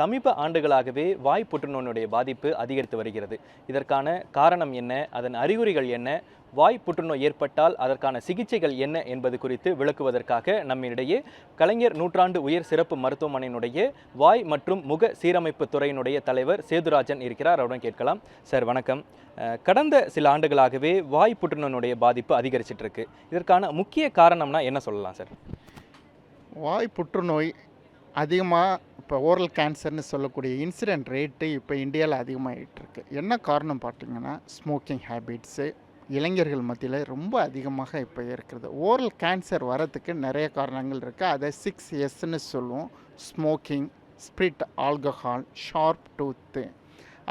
சமீப ஆண்டுகளாகவே வாய் புற்றுநோயினுடைய பாதிப்பு அதிகரித்து வருகிறது. இதற்கான காரணம் என்ன? அதன் அறிகுறிகள் என்ன? வாய் புற்றுநோய் ஏற்பட்டால் அதற்கான சிகிச்சைகள் என்ன என்பது குறித்து விளக்குவதற்காக நம்மிடையே கலைஞர் நூற்றாண்டு உயர் சிறப்பு மருத்துவமனையினுடைய வாய் மற்றும் முக சீரமைப்பு துறையினுடைய தலைவர் சேதுராஜன் இருக்கிறார். அவருடன் கேட்கலாம். சார் வணக்கம். கடந்த சில ஆண்டுகளாகவே வாய் புற்றுநோயினுடைய பாதிப்பு அதிகரிச்சிட்டு இருக்கு இதற்கான முக்கிய காரணம்னா என்ன சொல்லலாம் சார்? வாய் புற்றுநோய் அதிகமாக இப்போ ஓரல் கேன்சர்னு சொல்லக்கூடிய இன்சிடென்ட் ரேட்டு இப்போ இந்தியாவில் அதிகமாகிட்டுருக்கு என்ன காரணம் பார்த்தீங்கன்னா ஸ்மோக்கிங் ஹேபிட்ஸு இளைஞர்கள் மத்தியில் ரொம்ப அதிகமாக இப்போ இருக்கிறது. ஓரல் கேன்சர் வரத்துக்கு நிறைய காரணங்கள் இருக்குது அதை சிக்ஸ் எஸ்ன்னு சொல்லுவோம். Smoking spirit alcohol sharp tooth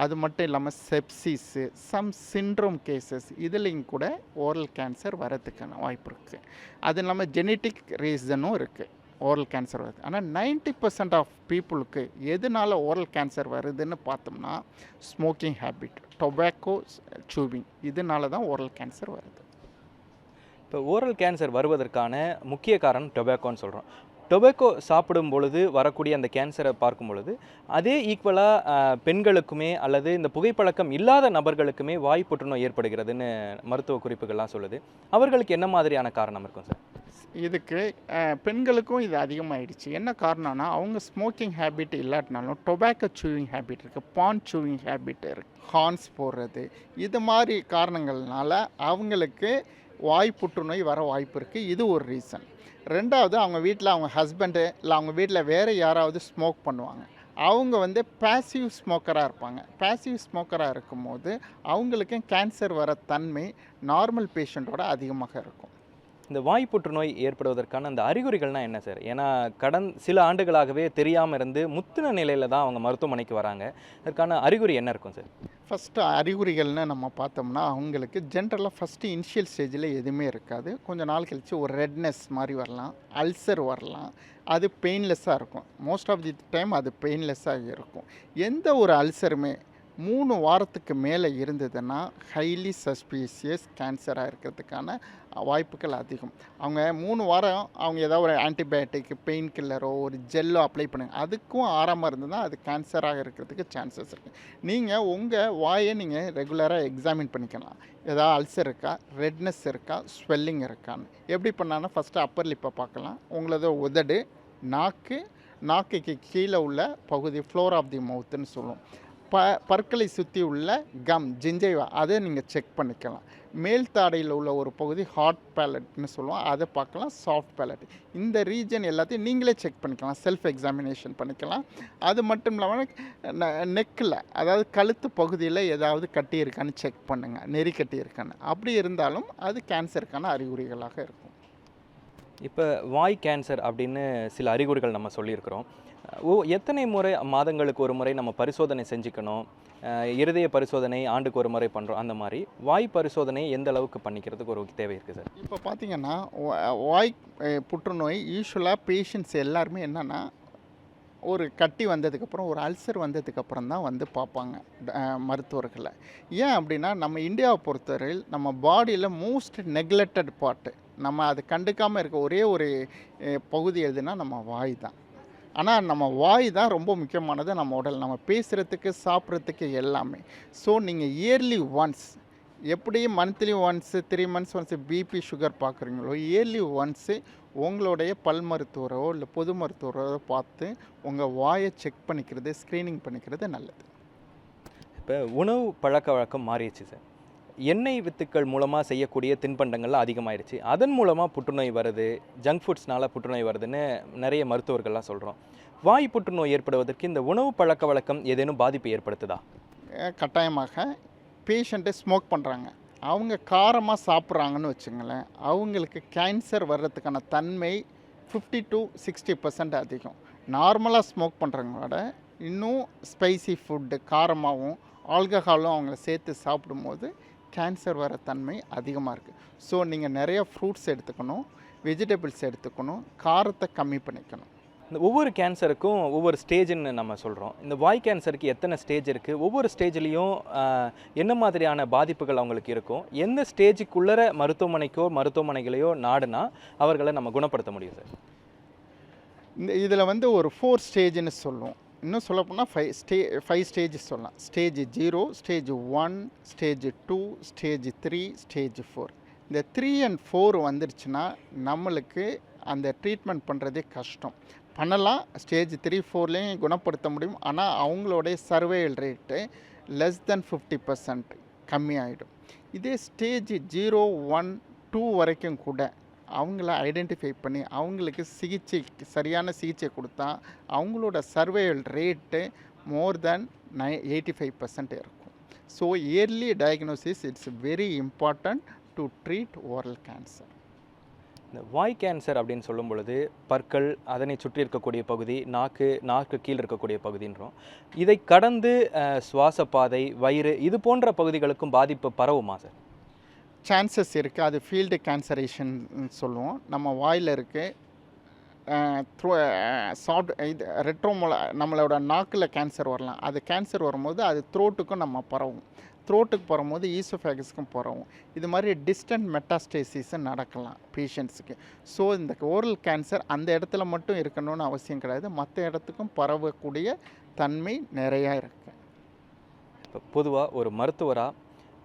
அது மட்டும் இல்லாமல் செப்சிஸு சம் சிண்ட்ரோம் கேசஸ் இதுலேயும் கூட ஓரல் கேன்சர் வரத்துக்கான வாய்ப்பு இருக்குது அது இல்லாமல் ஜெனட்டிக் ரீசனும் இருக்குது ஓரல் கேன்சர் வருது. ஆனால் 90% பர்சன்ட் ஆஃப் பீப்புளுக்கு எதனால ஓரல் கேன்சர் வருதுன்னு பார்த்தோம்னா ஸ்மோக்கிங் ஹேபிட் டொபாக்கோ சூவிங் இதனால தான் ஓரல் கேன்சர் வருது. இப்போ ஓரல் கேன்சர் வருவதற்கான முக்கிய காரணம் டொபாக்கோன்னு சொல்கிறோம் டொபாக்கோ சாப்பிடும் பொழுது வரக்கூடிய அந்த கேன்சரை பார்க்கும் பொழுது அதே ஈக்குவலாக பெண்களுக்குமே அல்லது இந்த புகைப்பழக்கம் இல்லாத நபர்களுக்குமே வாய் புற்றுநோய் ஏற்படுகிறதுன்னு மருத்துவ குறிப்புகள்லாம் சொல்லுது. அவர்களுக்கு என்ன மாதிரியான காரணம் இருக்கும் சார்? இதுக்கு பெண்களுக்கும் இது அதிகமாகிடுச்சு என்ன காரணம்னா அவங்க ஸ்மோக்கிங் ஹேபிட் இல்லாட்டினாலும் டொபாக்கோ சூவிங் ஹேபிட் இருக்குது பான் சூவிங் ஹேபிட் இருக்குது ஹார்ன்ஸ் போடுறது இது மாதிரி காரணங்கள்னால அவங்களுக்கு வாய் புற்றுநோய் வர வாய்ப்பு இருக்குது இது ஒரு ரீசன் ரெண்டாவது அவங்க வீட்டில் அவங்க ஹஸ்பண்டு இல்லை அவங்க வீட்டில் வேறு யாராவது ஸ்மோக் பண்ணுவாங்க. அவங்க வந்து பேசிவ் ஸ்மோக்கராக இருப்பாங்க. பேசிவ் ஸ்மோக்கராக இருக்கும்போது அவங்களுக்கும் கேன்சர் வர தன்மை நார்மல் பேஷண்ட்டோட அதிகமாக இருக்கும். இந்த வாய் புற்றுநோய் ஏற்படுவதற்கான அந்த அறிகுறிகள்னால் என்ன சார்? ஏன்னா கடன் சில ஆண்டுகளாகவே தெரியாமல் இருந்து முத்தின நிலையில் தான் அவங்க மருத்துவமனைக்கு வராங்க. அதற்கான அறிகுறி என்ன இருக்கும் சார்? ஃபஸ்ட்டு அறிகுறிகள்னு நம்ம பார்த்தோம்னா அவங்களுக்கு ஜென்ரலாக ஃபஸ்ட்டு இனிஷியல் ஸ்டேஜில் எதுவுமே இருக்காது. கொஞ்சம் நாள் கழித்து ஒரு ரெட்னஸ் மாதிரி வரலாம். அல்சர் வரலாம். அது பெயின்லெஸ்ஸாக இருக்கும். மோஸ்ட் ஆஃப் தி டைம் அது பெயின்லெஸ்ஸாக இருக்கும். எந்த ஒரு அல்சருமே மூணு வாரத்துக்கு மேலே இருந்ததுன்னா ஹைலி சஸ்பீசியஸ் கேன்சராக இருக்கிறதுக்கான வாய்ப்புகள் அதிகம். அவங்க மூணு வாரம் அவங்க ஏதாவது ஒரு ஆன்டிபயோட்டிக் பெயின் கில்லரோ ஒரு ஜெல்லோ அப்ளை பண்ணுங்க. அதுக்கும் ஆறாமல் இருந்ததுன்னா அது கேன்சராக இருக்கிறதுக்கு சான்சஸ் இருக்குது நீங்கள் உங்கள் வாயை நீங்கள் ரெகுலராக எக்ஸாமின் பண்ணிக்கலாம். ஏதாவது அல்சர் இருக்கா? ரெட்னஸ் இருக்கா? ஸ்வெல்லிங் இருக்கான்னு. எப்படி பண்ணாலும் ஃபஸ்ட்டு அப்பர் லிப்பை பார்க்கலாம். உங்களது உதடு நாக்கு நாக்குக்கு கீழே உள்ள பகுதி ஃப்ளோர் ஆஃப் தி மவுத்துன்னு சொல்லுவோம் ப பற்களை சுற்றி உள்ள கம் ஜிஞ்சைவா அதை நீங்கள் செக் பண்ணிக்கலாம். மேல் தாடையில் உள்ள ஒரு பகுதி ஹாட் பேலட்னு சொல்லுவோம். அதை பார்க்கலாம். சாஃப்ட் பேலட் இந்த ரீஜன் எல்லாத்தையும் நீங்களே செக் பண்ணிக்கலாம். செல்ஃப் எக்ஸாமினேஷன் பண்ணிக்கலாம். அது மட்டும் இல்லாமல் நெக்கில் அதாவது கழுத்து பகுதியில் ஏதாவது கட்டி இருக்கான்னு செக் பண்ணுங்கள் நெறி கட்டி இருக்கான்னு அப்படி இருந்தாலும் அது கேன்சருக்கான அறிகுறிகளாக இருக்கும். இப்போ வாய் கேன்சர் அப்படின்னு சில அறிகுறிகள் நம்ம சொல்லியிருக்கிறோம். ஓ எத்தனை முறை மாதங்களுக்கு ஒரு முறை நம்ம பரிசோதனை செஞ்சுக்கணும்? இருதய பரிசோதனை ஆண்டுக்கு ஒரு முறை பண்ணுறோம் அந்த மாதிரி. வாய் பரிசோதனை எந்த அளவுக்கு பண்ணிக்கிறதுக்கு ஒரு தேவை இருக்குது சார்? இப்போ பார்த்தீங்கன்னா வாய் புற்றுநோய் யூஸ்வலாக பேஷண்ட்ஸ் எல்லாருமே என்னென்னா ஒரு கட்டி வந்ததுக்கப்புறம் ஒரு அல்சர் வந்ததுக்கப்புறம் தான் வந்து பார்ப்பாங்க மருத்துவர்களை ஏன் அப்படின்னா நம்ம இந்தியாவை பொறுத்தவரையில் நம்ம பாடியில் மோஸ்ட் நெக்லெக்டட் பார்ட்டு நம்ம அது கண்டுக்காமல் இருக்க ஒரே ஒரு பகுதி எதுனா நம்ம வாய் தான். ஆனால் நம்ம வாய் தான் ரொம்ப முக்கியமானது நம்ம உடல். நம்ம பேசுகிறதுக்கு சாப்பிட்றதுக்கு எல்லாமே. ஸோ நீங்கள் இயர்லி ஒன்ஸ் எப்படி monthly once three months once BP sugar பார்க்குறீங்களோ yearly once உங்களுடைய பல் மருத்துவரோ இல்லை பொது மருத்துவரோ பார்த்து உங்கள் வாயை செக் பண்ணிக்கிறது ஸ்க்ரீனிங் பண்ணிக்கிறது நல்லது. இப்போ உணவு பழக்க வழக்கம் மாறிடுச்சு சார். எண்ணெய் வித்துக்கள் மூலமாக செய்யக்கூடிய தின்பண்டங்கள்லாம் அதிகமாகிடுச்சு அதன் மூலமாக புற்றுநோய் வருது ஜங்க் ஃபுட்ஸ்னால புற்றுநோய் வருதுன்னு நிறைய மருத்துவர்கள்லாம் சொல்கிறோம் வாய் புற்றுநோய் ஏற்படுவதற்கு இந்த உணவு பழக்க வழக்கம் ஏதேனும் பாதிப்பு ஏற்படுத்துதா? கட்டாயமாக பேஷண்ட்டை ஸ்மோக் பண்ணுறாங்க அவங்க காரமாக சாப்பிட்றாங்கன்னு வச்சுங்களேன் அவங்களுக்கு கேன்சர் வர்றதுக்கான தன்மை ஃபிஃப்டி டு சிக்ஸ்டி பர்சன்ட் அதிகம். நார்மலாக ஸ்மோக் பண்ணுறவங்களோட இன்னும் ஸ்பைசி ஃபுட்டு காரமாகவும் ஆல்கஹாலும் அவங்கள சேர்த்து சாப்பிடும்போது கேன்சர் வர தன்மை அதிகமாக இருக்குது ஸோ நீங்கள் நிறைய ஃப்ரூட்ஸ் எடுத்துக்கணும் வெஜிடபிள்ஸ் எடுத்துக்கணும் காரத்தை கம்மி பண்ணிக்கணும். இந்த ஒவ்வொரு கேன்சருக்கும் ஒவ்வொரு ஸ்டேஜ்னு நம்ம சொல்கிறோம் இந்த வாய் கேன்சருக்கு எத்தனை ஸ்டேஜ் இருக்குது ஒவ்வொரு ஸ்டேஜ்லேயும் என்ன மாதிரியான பாதிப்புகள் அவங்களுக்கு இருக்கும்? எந்த ஸ்டேஜுக்குள்ளர மருத்துவமனைக்கோ மருத்துவமனைகளையோ நாடுனா அவர்களை நம்ம குணப்படுத்த முடியும் சார்? இந்த இதில் வந்து ஒரு ஃபோர் ஸ்டேஜ்னு சொல்லுவோம். இன்னும் சொல்லப்போனால் ஃபைவ் ஸ்டே ஃபைவ் ஸ்டேஜஸ் சொல்லலாம். Stage zero stage one stage two stage three stage four இந்த த்ரீ அண்ட் ஃபோர் வந்துருச்சுன்னா நம்மளுக்கு அந்த ட்ரீட்மெண்ட் பண்ணுறதே கஷ்டம். பண்ணலாம். ஸ்டேஜ் த்ரீ ஃபோர்லேயும் குணப்படுத்த முடியும். ஆனால் அவங்களுடைய survival rate less than fifty percent கம்மியாகிடும் இதே ஸ்டேஜ் ஜீரோ ஒன் டூ வரைக்கும் கூட அவங்கள ஐடென்டிஃபை பண்ணி அவங்களுக்கு சிகிச்சை சரியான சிகிச்சை கொடுத்தா அவங்களோட survival rate more than nine eighty five percent இருக்கும். So early diagnosis it's very important to treat oral cancer இந்த வாய் கேன்சர் அப்படின்னு சொல்லும் பொழுது பற்கள் அதனை சுற்றி இருக்கக்கூடிய பகுதி நாக்கு நாக்கு கீழ் இருக்கக்கூடிய பகுதின்றோம். இதை கடந்து சுவாச பாதை வயிறு இது போன்ற பகுதிகளுக்கும் பாதிப்பு பரவுமா சார் சான்சஸ் இருக்குது அது ஃபீல்டு கேன்சரேஷன் சொல்லுவோம். நம்ம வாயில் இருக்குது த்ரோ சாஃப்ட் இது ரெட்ரோமோல நம்மளோட நாக்கில் கேன்சர் வரலாம். அது கேன்சர் வரும்போது அது த்ரோட்டுக்கும் நம்ம பரவும். த்ரோட்டுக்கு போகும்போது ஈசோஃபேகஸ்க்கும் பரவும். இது மாதிரி டிஸ்டன்ட் மெட்டாஸ்டேசிஸும் நடக்கலாம் பேஷண்ட்ஸுக்கு ஸோ இந்த ஓரல் கேன்சர் அந்த இடத்துல மட்டும் இருக்கணும்னு அவசியம் கிடையாது. மற்ற இடத்துக்கும் பரவக்கூடிய தன்மை நிறையா இருக்குது இப்போ பொதுவாக ஒரு மருத்துவராக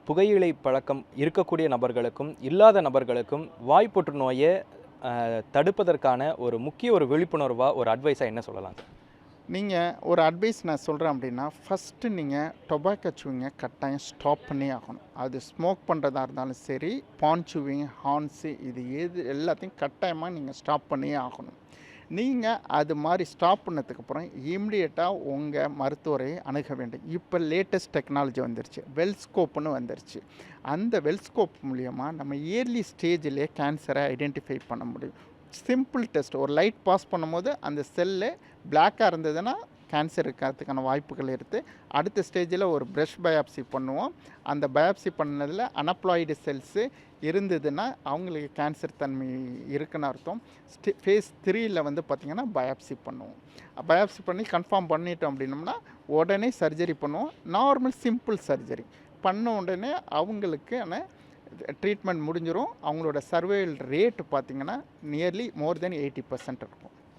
புகையிலை பழக்கம் இருக்கக்கூடிய நபர்களுக்கும் இல்லாத நபர்களுக்கும் வாய் புற்றுநோயை தடுப்பதற்கான ஒரு முக்கிய ஒரு விழிப்புணர்வாக ஒரு அட்வைஸாக என்ன சொல்லலாம்? நீங்கள் ஒரு அட்வைஸ் நான் சொல்கிறேன் அப்படின்னா ஃபஸ்ட்டு நீங்கள் டொபாக்கோ சூவிங்க கட்டாயம் ஸ்டாப் பண்ணி ஆகணும். அது ஸ்மோக் பண்ணுறதா இருந்தாலும் சரி பான் சூவிங் ஹார்ன்ஸு இது எது எல்லாத்தையும் கட்டாயமாக நீங்கள் ஸ்டாப் பண்ணியே ஆகணும். நீங்கள் அது மாதிரி ஸ்டாப் பண்ணதுக்கப்புறம் இம்மிடியட்டாக உங்கள் மருத்துவரை அணுக வேண்டும். இப்போ லேட்டஸ்ட் டெக்னாலஜி வந்துருச்சு. வெல்ஸ்கோப்னு வந்துருச்சு. அந்த வெல்ஸ்கோப் மூலயமா நம்ம இயர்லி ஸ்டேஜிலே கேன்சரை ஐடென்டிஃபை பண்ண முடியும். சிம்பிள் டெஸ்ட் ஒரு லைட் பாஸ் பண்ணும்போது அந்த செல்லு பிளாக்காக இருந்ததுன்னா கேன்சர் இருக்கிறதுக்கான வாய்ப்புகள் இருக்குது அடுத்த ஸ்டேஜில் ஒரு ப்ரஷ் பயாப்சி பண்ணுவோம். அந்த பயாப்சி பண்ணதில் அனப்ளாய்டு செல்ஸு இருந்ததுன்னா அவங்களுக்கு கேன்சர் தன்மை இருக்குன்னு அர்த்தம். ஸ்டே ஃபேஸ் த்ரீயில் வந்து பார்த்திங்கன்னா பயாப்சி பண்ணுவோம். பயாப்சி பண்ணி கன்ஃபார்ம் பண்ணிட்டோம் அப்படின்னோம்னா உடனே சர்ஜரி பண்ணுவோம். நார்மல் சிம்பிள் சர்ஜரி பண்ண உடனே அவங்களுக்கான ட்ரீட்மெண்ட் முடிஞ்சிடும் அவங்களோட சர்வைவல் ரேட் பார்த்திங்கன்னா nearly more than eighty percent இருக்கும்.